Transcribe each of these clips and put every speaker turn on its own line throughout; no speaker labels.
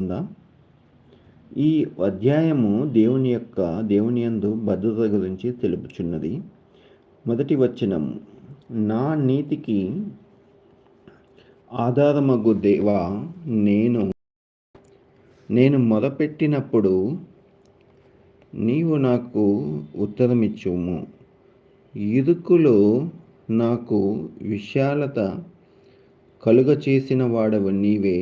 ఉందా? ఈ అధ్యాయము దేవుని యొక్క దేవుని యందు భద్రత గురించి తెలుపుచున్నది. మొదటి వచనం నా నీతికి ఆధారమగు దేవా నేను నేను మొదపెట్టినప్పుడు నీవు నాకు ఉత్తరమిచ్చుము. ఇరుకులో నాకు విశాలత కలుగ చేసిన వాడవు నీవే.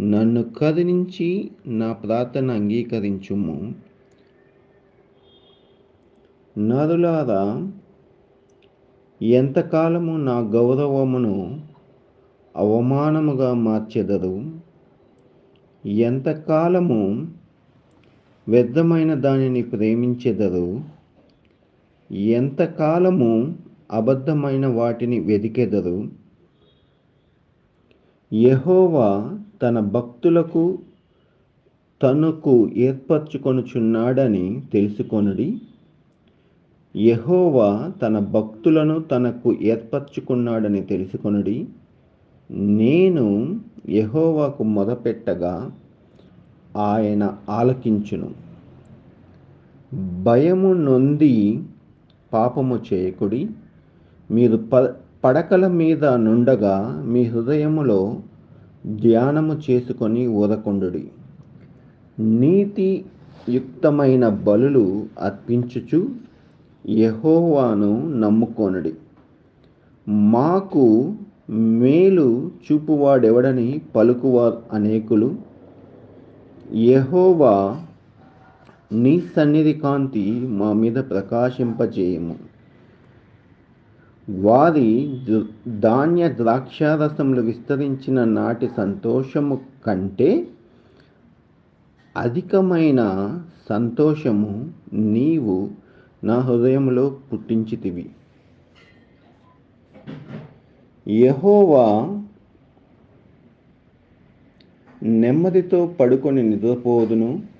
నన్ను కదిలించి నా ప్రార్థన అంగీకరించుము. నరులారా ఎంతకాలము నా గౌరవమును అవమానముగా మార్చెదరు? ఎంతకాలము వ్యర్థమైన దానిని ప్రేమించెదరు? ఎంతకాలము అబద్ధమైన వాటిని వెదికెదరు? యహోవా తన భక్తులకు తనకు ఏర్పరచుకొనుచున్నాడని తెలుసుకొనుడి. యహోవా తన భక్తులను తనకు ఏర్పరచుకున్నాడని తెలుసుకొనుడి. నేను యహోవాకు మొదపెట్టగా ఆయన ఆలకించును. భయము నొంది పాపము చేయకుడి. మీరు ప పడకల మీద నుండగా మీ హృదయములో ధ్యానము చేసుకొని ఊరకొండుడి నీతి యుక్తమైన బలులు అర్పించుచు యహోవాను నమ్ముకొనుడి. మాకు మేలు చూపువాడెవడని పలుకువారు అనేకులు. యహోవా నీ సన్నిధి కాంతి మా మీద ప్రకాశింపజేయము. వారి ధాన్య ద్రాక్షారసములు విస్తరించిన నాటి సంతోషము కంటే అధికమైన సంతోషము నీవు నా హృదయంలో పుట్టించితివి. యహోవా నెమ్మదితో పడుకొని నిద్రపోదును.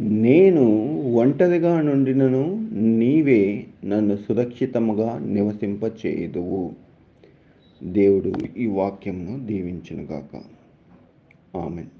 నేను ఒంటరిగా నుండినను నీవే నన్ను సురక్షితముగా నివసింపచేయుదువు. దేవుడు ఈ వాక్యమును దీవించునుగాక. ఆమెన్.